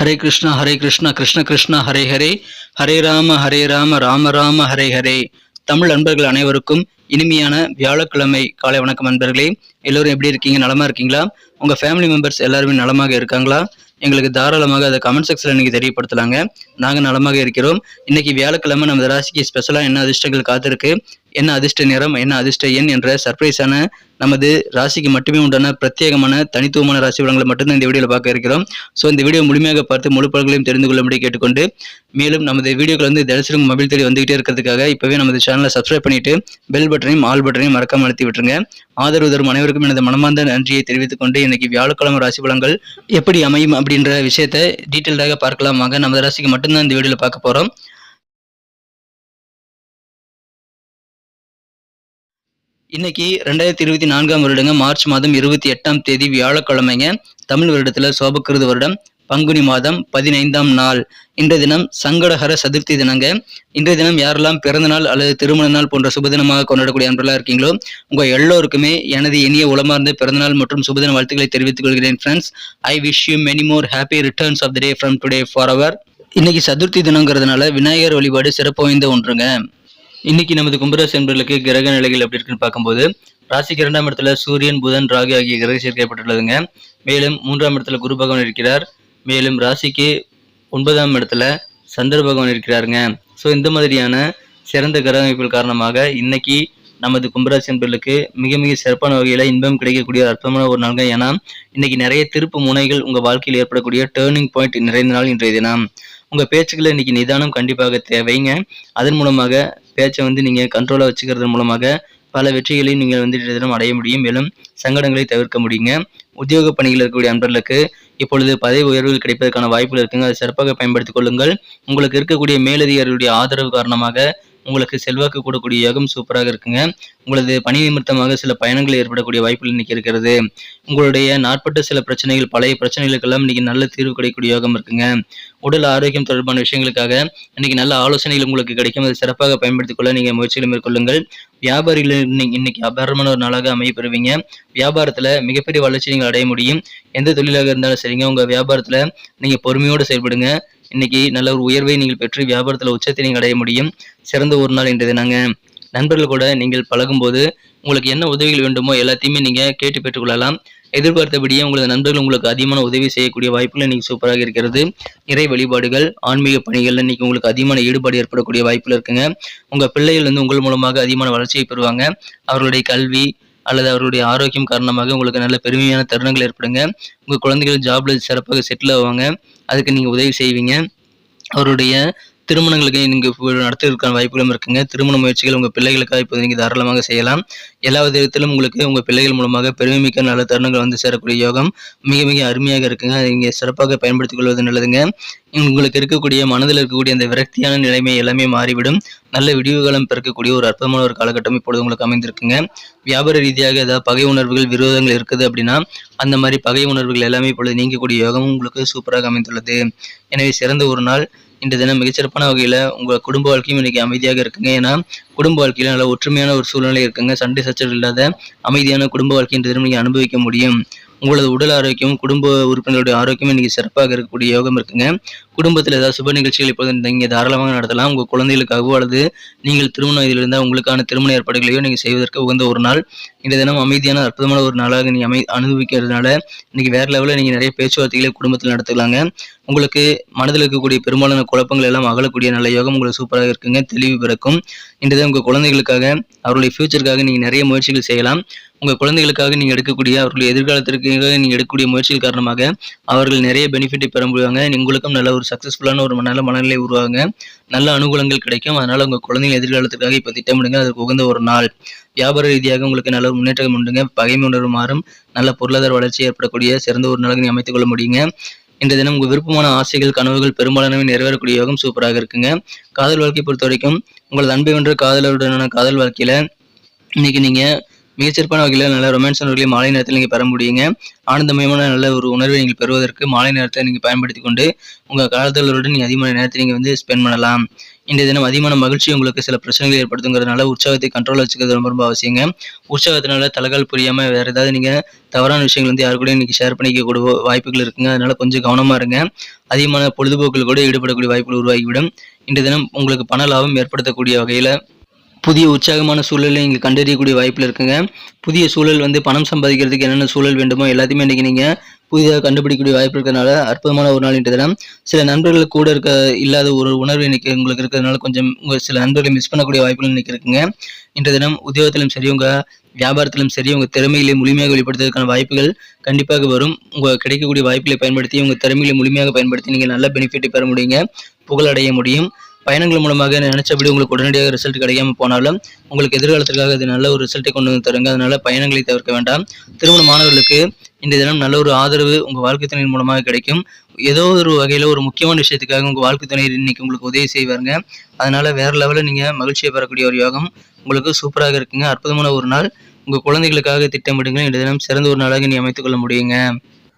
ஹரே கிருஷ்ணா ஹரே கிருஷ்ணா கிருஷ்ண கிருஷ்ணா ஹரே ஹரே. ஹரே ராம ஹரே ராம ராம ராம ஹரே ஹரே. தமிழ் அன்பர்கள் அனைவருக்கும் இனிமையான வியாழக்கிழமை காலை வணக்கம் அன்பர்களே. எல்லோரும் எப்படி இருக்கீங்க? நலமா இருக்கீங்களா? உங்க ஃபேமிலி மெம்பர்ஸ் எல்லாருமே நலமாக இருக்காங்களா? எங்களுக்கு தாராளமாக அதை கமெண்ட் செக்ஷனில் இன்னைக்கு தெரியப்படுத்தலாங்க. நாங்கள் நலமாக இருக்கிறோம். இன்னைக்கு வியாழக்கிழமை நமது ராசிக்கு ஸ்பெஷலாக என்ன அதிர்ஷ்டங்கள் காத்திருக்கு? என்ன அதிர்ஷ்ட நிறம் என்ன அதிர்ஷ்ட எண் என்ற சர்ப்ரைஸான நமது ராசிக்கு மட்டுமே உண்டான பிரத்யேகமான தனித்துவமான ராசி வளங்களை மட்டும்தான் இந்த வீடியோவில் பார்க்க இருக்கிறோம். ஸோ இந்த வீடியோ முழுமையாக பார்த்து முழு பலன்களையும் தெரிந்து கொள்ளும்படி கேட்டுக்கொண்டு மேலும் நமது வீடியோக்கள் வந்து தினசரி மொபைல் தேடி வந்துகிட்டே இருக்கிறதுக்காக இப்போவே நமது சேனலை சப்ஸ்கிரைப் பண்ணிட்டு பெல் பட்டனையும் ஆல் பட்டனையும் மறக்காம அழுத்தி விட்டுருங்க. ஆதரவு தரும் அனைவருக்கும் எனது மனமார்ந்த நன்றியை தெரிவித்துக் கொண்டு இன்னைக்கு வியாழக்கிழமை ராசி பலன்கள் எப்படி அமையும் அப்படின்ற விஷயத்தை டீட்டெயில்டாக பார்க்கலாம் வாங்க நமது ராசிக்கு மட்டும்தான் இந்த வீடியோவில் பார்க்க போகிறோம் இன்னைக்கு ரெண்டாயிரத்தி இருபத்தி நான்காம் வருடங்க மார்ச் மாதம் இருபத்தி எட்டாம் தேதி வியாழக்கிழமைங்க தமிழ் வருடத்துல சோபக்கிருது வருடம் பங்குனி மாதம் பதினைந்தாம் நாள். இன்றைய தினம் சங்கடஹர சதுர்த்தி தினங்க. இன்றைய தினம் யாரெல்லாம் பிறந்த நாள் அல்லது திருமண நாள் போன்ற சுபதினமாக கொண்டாடக்கூடிய அன்பர்களா இருக்கீங்களோ உங்க எல்லோருக்குமே எனது இனிய உளமார்ந்த பிறந்தநாள் மற்றும் சுபதின வாழ்த்துக்களை தெரிவித்துக் கொள்கிறேன் friends I wish you many more happy returns of the day from today for our இன்னைக்கு சதுர்த்தி தினங்கிறதுனால விநாயகர் வழிபாடு சிறப்பு வாய்ந்த ஒன்றுங்க. இன்னைக்கு நமது கும்பராசி என்பர்களுக்கு கிரக நிலைகள் எப்படி இருக்குன்னு பார்க்கும்போது ராசிக்கு இரண்டாம் இடத்துல சூரியன் புதன் ராகு ஆகிய கிரக சேர்க்கப்பட்டுள்ளதுங்க மேலும் மூன்றாம் இடத்துல குரு பகவான் இருக்கிறார். மேலும் ராசிக்கு ஒன்பதாம் இடத்துல சந்திர பகவான் இருக்கிறாருங்க. ஸோ இந்த மாதிரியான சிறந்த கிரக அமைப்புகள் காரணமாக இன்னைக்கு நமது கும்பராசி என்பர்களுக்கு மிக மிக சிறப்பான வகையில் இன்பம் கிடைக்கக்கூடிய ஒரு அற்புதமான ஒரு நாள்ங்க. ஏன்னா இன்னைக்கு நிறைய திருப்பு முனைகள் உங்கள் வாழ்க்கையில் ஏற்படக்கூடிய டேர்னிங் பாயிண்ட் நிறைந்த நாள் இன்றைய தினம். உங்கள் பேச்சுக்களை இன்னைக்கு நிதானம் கண்டிப்பாக தேவைங்க. அதன் மூலமாக பேச்சை வந்து நீங்கள் கண்ட்ரோலாக வச்சுக்கிறது மூலமாக பல வெற்றிகளை நீங்கள் வந்து தினம் அடைய முடியும். மேலும் சங்கடங்களை தவிர்க்க முடியுங்க. உத்தியோக பணியில் இருக்கக்கூடிய அன்பர்களுக்கு இப்பொழுது பதவி உயர்வுகள் கிடைப்பதற்கான வாய்ப்புகள் இருக்குங்க. அதை சிறப்பாக பயன்படுத்திக் கொள்ளுங்கள். உங்களுக்கு இருக்கக்கூடிய மேலதிகாரிகளுடைய ஆதரவு காரணமாக உங்களுக்கு செல்வாக்கு கூடக்கூடிய யோகம் சூப்பராக இருக்குங்க. உங்களது பணி நிமித்தமாக சில பயணங்கள் ஏற்படக்கூடிய வாய்ப்புகள் இன்னைக்கு இருக்கிறது. உங்களுடைய நாட்பட்ட சில பிரச்சனைகள் பழைய பிரச்சனைகளுக்கெல்லாம் இன்னைக்கு நல்ல தீர்வு கிடைக்கக்கூடிய யோகம் இருக்குங்க. உடல் ஆரோக்கியம் தொடர்பான விஷயங்களுக்காக இன்னைக்கு நல்ல ஆலோசனைகள் உங்களுக்கு கிடைக்கும். அதை சிறப்பாக பயன்படுத்திக் கொள்ள நீங்க முயற்சிகளை மேற்கொள்ளுங்கள். வியாபாரிகள் இன்னைக்கு அபாரமான ஒரு நாளாக அமையப்பெறுவீங்க. வியாபாரத்தில் வியாபாரத்துல மிகப்பெரிய வளர்ச்சி நீங்கள் அடைய முடியும். எந்த தொழிலாக இருந்தாலும் சரிங்க. உங்க வியாபாரத்துல நீங்க பொறுமையோடு செயல்படுங்க. இன்னைக்கு நல்ல ஒரு உயர்வை நீங்கள் பெற்று வியாபாரத்துல உச்சத்தை நீங்கள் அடைய முடியும். சிறந்த ஒரு நாள் இன்றைய நாங்கள் நண்பர்கள் கூட நீங்கள் பழகும்போது உங்களுக்கு என்ன உதவிகள் வேண்டுமோ எல்லாத்தையுமே நீங்கள் கேட்டு பெற்றுக்கொள்ளலாம். எதிர்பார்த்தபடியே உங்களது நண்பர்கள் உங்களுக்கு அதிகமான உதவி செய்யக்கூடிய வாய்ப்புகள் இன்றைக்கி சூப்பராக இருக்கிறது. இறை வழிபாடுகள் ஆன்மீக பணிகளில் இன்றைக்கி உங்களுக்கு அதிகமான ஈடுபாடு ஏற்படக்கூடிய வாய்ப்புகள் இருக்குங்க. உங்கள் பிள்ளைகள் வந்து உங்கள் மூலமாக அதிகமான வளர்ச்சியை பெறுவாங்க. அவர்களுடைய கல்வி அல்லது அவருடைய ஆரோக்கியம் காரணமாக உங்களுக்கு நல்ல பெருமையான தருணங்கள் ஏற்படுங்க. உங்கள் குழந்தைகள் ஜாப்ல சிறப்பாக செட்டில் ஆவாங்க. அதுக்கு நீங்கள் உதவி செய்வீங்க. அவருடைய திருமணங்களுக்கு நீங்கள் நடத்துவதற்கான வாய்ப்புகளும் இருக்குங்க. திருமண முயற்சிகள் உங்கள் பிள்ளைகளுக்காக இப்போது நீங்கள் தாராளமாக செய்யலாம். எல்லா விதத்திலும் உங்களுக்கு உங்கள் பிள்ளைகள் மூலமாக பெருமைமிக்க நல்ல தருணங்கள் வந்து சேரக்கூடிய யோகம் மிக மிக அருமையாக இருக்குங்க. நீங்கள் சிறப்பாக பயன்படுத்திக் கொள்வது நல்லதுங்க. உங்களுக்கு இருக்கக்கூடிய மனதில் இருக்கக்கூடிய அந்த விரக்தியான நிலைமை எல்லாமே மாறிவிடும். நல்ல விடிவுகாலம் பிறக்கக்கூடிய ஒரு அற்புதமான ஒரு காலகட்டம் இப்பொழுது உங்களுக்கு அமைந்திருக்குங்க. வியாபார ரீதியாக ஏதாவது பகை உணர்வுகள் விரோதங்கள் இருக்குது அப்படின்னா அந்த மாதிரி பகை உணர்வுகள் எல்லாமே இப்பொழுது நீங்கக்கூடிய யோகம் உங்களுக்கு சூப்பராக அமைந்துள்ளது. எனவே சிறந்த ஒரு நாள். இன்று தினம் மிகச்சிறப்பான வகையில் உங்கள் குடும்ப வாழ்க்கையும் இன்னைக்கு அமைதியாக இருக்குங்க. ஏன்னா குடும்ப வாழ்க்கையில் நல்ல ஒற்றுமையான ஒரு சூழ்நிலை இருக்குங்க. சண்டை சச்சரவு இல்லாத அமைதியான குடும்ப வாழ்க்கை இன்று தினம் நீங்கள் அனுபவிக்க முடியும். உங்களது உடல் ஆரோக்கியம் குடும்ப உறுப்பினர்களுடைய ஆரோக்கியம் இன்னைக்கு சிறப்பாக இருக்கக்கூடிய யோகம் இருக்குங்க. குடும்பத்தில் ஏதாவது சுப நிகழ்ச்சிகள் இப்போது நீங்கள் தாராளமாக நடத்தலாம். உங்கள் குழந்தைகளுக்காகவோ அல்லது நீங்கள் திருமண இதில் இருந்தால் உங்களுக்கான திருமண ஏற்பாடுகளையோ நீங்கள் செய்வதற்கு உகந்த ஒரு நாள். இந்த தினம் அமைதியான அற்புதமான ஒரு நாளாக நீங்கள் அமை அனுபவிக்கிறதுனால இன்றைக்கி வேற லெவலில் நீங்கள் நிறைய பேச்சுவார்த்தைகளை குடும்பத்தில் நடத்தலாங்க உங்களுக்கு மனதில் இருக்கக்கூடிய பெரும்பாலான குழப்பங்கள் எல்லாம் அகலக்கூடிய நல்ல யோகம் உங்களுக்கு சூப்பராக இருக்குங்க. தெளிவு பிறக்கும். இன்றைய உங்கள் குழந்தைகளுக்காக அவருடைய ஃபியூச்சருக்காக நீங்கள் நிறைய முயற்சிகள் செய்யலாம். உங்கள் குழந்தைகளுக்காக நீங்கள் எடுக்கக்கூடிய அவர்கள் எதிர்காலத்திற்கு நீங்கள் எடுக்கக்கூடிய முயற்சிகள் காரணமாக அவர்கள் நிறைய பெனிஃபிட்டை பெற முடிவாங்க உங்களுக்கும் நல்ல ஒரு சக்ஸஸ்ஃபுல்லான ஒரு நல்ல மனநிலை உருவாங்க நல்ல அனுகூலங்கள் கிடைக்கும். அதனால் உங்கள் குழந்தைகள் எதிர்காலத்திற்காக இப்போ திட்டமிடுங்க. அதற்கு உகந்த ஒரு நாள். வியாபார ரீதியாக உங்களுக்கு நல்ல ஒரு முன்னேற்றம் உண்டுங்க. பகைமை உணர்வு மாறும். நல்ல பொருளாதார வளர்ச்சி ஏற்படக்கூடிய சிறந்த ஒரு நாளாக நீங்கள் அமைத்துக் கொள்ள முடியுங்க. இன்றைய தினம் உங்கள் விருப்பமான ஆசைகள் கனவுகள் பெரும்பாலானவை நிறைவேறக்கூடிய யோகம் சூப்பராக இருக்குங்க. காதல் வாழ்க்கை பொறுத்த வரைக்கும் உங்களது அன்பை வென்ற காதலருடனான காதல் வாழ்க்கையில் இன்னைக்கு நீங்கள் மிகச்சிறப்பான வகையில் நல்ல ரொமான்ஸ் உணர்வுகளை மாலை நேரத்தில் நீங்கள் பெற முடியுங்க. ஆனந்தமயமான நல்ல ஒரு உணர்வை நீங்கள் பெறுவதற்கு மாலை நேரத்தை நீங்கள் பயன்படுத்தி கொண்டு உங்கள் காதலருடன் நீங்கள் அதிகமான நேரத்தை நீங்கள் வந்து ஸ்பெண்ட் பண்ணலாம். இன்றைய தினம் அதிகமான மகிழ்ச்சி உங்களுக்கு சில பிரச்சனைகளை ஏற்படுத்துங்கிறதுனால உற்சாகத்தை கண்ட்ரோல் வச்சுக்கிறது ரொம்ப ரொம்ப அவசியங்க. உற்சாகத்தினால தலைகால் புரியாமல் வேறு ஏதாவது நீங்கள் தவறான விஷயங்கள் வந்து யாரு கூட இன்னைக்கு ஷேர் பண்ணிக்க கூட வாய்ப்புகள் இருக்குங்க. அதனால கொஞ்சம் கவனமாக இருங்க. அதிகமான பொழுதுபோக்கில் கூட ஈடுபடக்கூடிய வாய்ப்புகள் உருவாகிவிடும். இன்றைய தினம் உங்களுக்கு பண லாபம் ஏற்படுத்தக்கூடிய வகையில் புதிய உற்சாகமான சூழலை இங்கே கண்டறியக்கூடிய வாய்ப்பில் இருக்குங்க. புதிய சூழல் வந்து பணம் சம்பாதிக்கிறதுக்கு என்னென்ன சூழல் வேண்டுமோ எல்லாத்தையுமே இன்றைக்கி நீங்கள் புதிதாக கண்டுபிடிக்கக்கூடிய வாய்ப்பு இருக்கிறதுனால அற்புதமான ஒரு நாள் இன்றைய தினம். சில நண்பர்கள் கூட இருக்க இல்லாத ஒரு உணர்வு இன்னைக்கு உங்களுக்கு இருக்கிறதுனால கொஞ்சம் உங்கள் சில நண்பர்களை மிஸ் பண்ணக்கூடிய வாய்ப்புகள் இன்னைக்கு இருக்குங்க. இன்றைய தினம் உத்தியோகத்திலும் சரி உங்கள் வியாபாரத்திலும் சரி உங்கள் திறமைகளை முழுமையாக வெளிப்படுத்துவதற்கான வாய்ப்புகள் கண்டிப்பாக வரும். உங்கள் கிடைக்கக்கூடிய வாய்ப்புகளை பயன்படுத்தி உங்கள் திறமைகளை முழுமையாக பயன்படுத்தி நீங்கள் நல்ல பெனிஃபிட்டை பெற முடியுங்க. புகழடைய முடியும். பயணங்கள் மூலமாக நினைச்சபடி உங்களுக்கு உடனடியாக ரிசல்ட் கிடைக்காம போனாலும் உங்களுக்கு எதிர்காலத்திற்காக இது நல்ல ஒரு ரிசல்ட்டை கொண்டு வந்து தருங்க. அதனால பயணங்களை தவிர்க்க வேண்டாம். திருமண மாணவர்களுக்கு இந்த தினம் நல்ல ஒரு ஆதரவு உங்கள் வாழ்க்கை துணையின் மூலமாக கிடைக்கும். ஏதோ ஒரு வகையில் ஒரு முக்கியமான விஷயத்துக்காக உங்கள் வாழ்க்கை துணை இன்னைக்கு உங்களுக்கு உதவி செய்வாருங்க. அதனால வேற லெவலில் நீங்கள் மகிழ்ச்சியை பெறக்கூடிய ஒரு யோகம் உங்களுக்கு சூப்பராக இருக்குங்க. அற்புதமான ஒரு நாள். உங்கள் குழந்தைகளுக்காக திட்டமிடுங்க இந்த தினம் சிறந்த ஒரு நாளாக நீ அமைத்துக்கொள்ள முடியுங்க.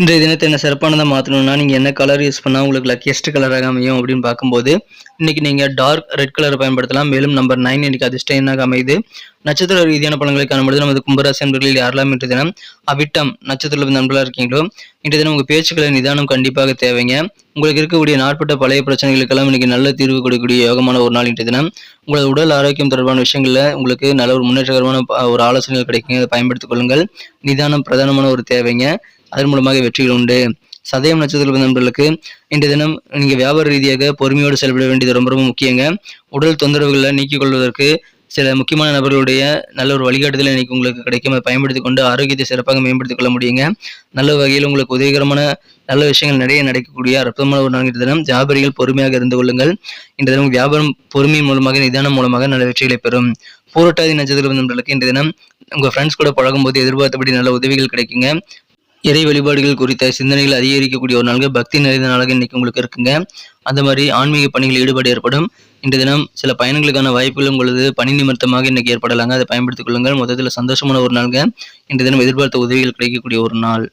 இன்றைய தினத்தை என்ன சிறப்பானதாக மாற்றணும்னா நீங்கள் என்ன கலர் யூஸ் பண்ணால் உங்களுக்கு லக்கியஸ்ட் கலராக அமையும் அப்படின்னு பார்க்கும்போது இன்றைக்கி நீங்கள் டார்க் ரெட் கலரை பயன்படுத்தலாம். மேலும் நம்பர் நைன் இன்னைக்கு அதிர்ஷ்டம் என்னாக அமையுது. நட்சத்திர ரீதியான பலன்களை காணும்பொழுது நமது கும்பராசி நண்பர்களில் யாரெல்லாம் இன்று தினம் அவிட்டம் நட்சத்திர நண்பர்களாக இருக்கீங்களோ இன்றைய தினம் உங்கள் பேச்சுக்களை நிதானம் கண்டிப்பாக தேவைங்க. உங்களுக்கு இருக்கக்கூடிய நாட்பட்ட பழைய பிரச்சனைகளுக்கெல்லாம் இன்றைக்கி நல்ல தீர்வு கொடுக்கக்கூடிய யோகமான ஒரு நாள் இன்றைய தினம். உங்களது உடல் ஆரோக்கியம் தொடர்பான விஷயங்களில் உங்களுக்கு நல்ல ஒரு முன்னேற்றகரமான ஒரு ஆலோசனைகள் கிடைக்குங்க. அதை பயன்படுத்திக் கொள்ளுங்கள். நிதானம் பிரதானமான ஒரு தேவைங்க. அதன் மூலமாக வெற்றிகள் உண்டு. சதயம் நட்சத்திர நண்பர்களுக்கு இன்றைய தினம் நீங்கள் வியாபார ரீதியாக பொறுமையோடு செயல்பட வேண்டியது ரொம்ப ரொம்ப முக்கியங்க. உடல் தொந்தரவுகளை நீக்கிக் கொள்வதற்கு சில முக்கியமான நபர்களுடைய நல்ல ஒரு வழிகாட்டுதல் இன்னைக்கு உங்களுக்கு கிடைக்கும் அதை பயன்படுத்தி கொண்டு ஆரோக்கியத்தை சிறப்பாக மேம்படுத்திக் கொள்ள முடியுங்க. நல்ல வகையில் உங்களுக்கு உதவிகரமான நல்ல விஷயங்கள் நிறைய நடக்கக்கூடிய அற்புதமான ஒரு நான்கு தினம். வியாபாரிகள் பொறுமையாக இருந்து கொள்ளுங்கள். இந்த தினம் வியாபாரம் பொறுமை மூலமாக நிதானம் மூலமாக நல்ல வெற்றிகளை பெறும். பூரட்டாதி நட்சத்திர நண்பர்களுக்கு இன்றைய தினம் உங்கள் ஃப்ரெண்ட்ஸ் கூட பழகும்போது எதிர்பார்த்தபடி நல்ல உதவிகள் கிடைக்குங்க. இறை வழிபாடுகள் குறித்த சிந்தனைகள் அதிகரிக்கக்கூடிய ஒரு நாள்கள். பக்தி நிறைந்த நாளாக இன்னைக்கு உங்களுக்கு இருக்குங்க. அந்த மாதிரி ஆன்மீக பணிகள் ஈடுபாடு ஏற்படும். இன்று தினம் சில பயணங்களுக்கான வாய்ப்புகள் உங்களது பணி நிமித்தமாக இன்னைக்கு ஏற்படலாங்க. அதை பயன்படுத்திக் கொள்ளுங்கள். மொத்தத்தில் சந்தோஷமான ஒரு நாளுங்க. இன்றைய தினம் எதிர்பார்த்த உதவிகள் கிடைக்கக்கூடிய ஒரு நாள்.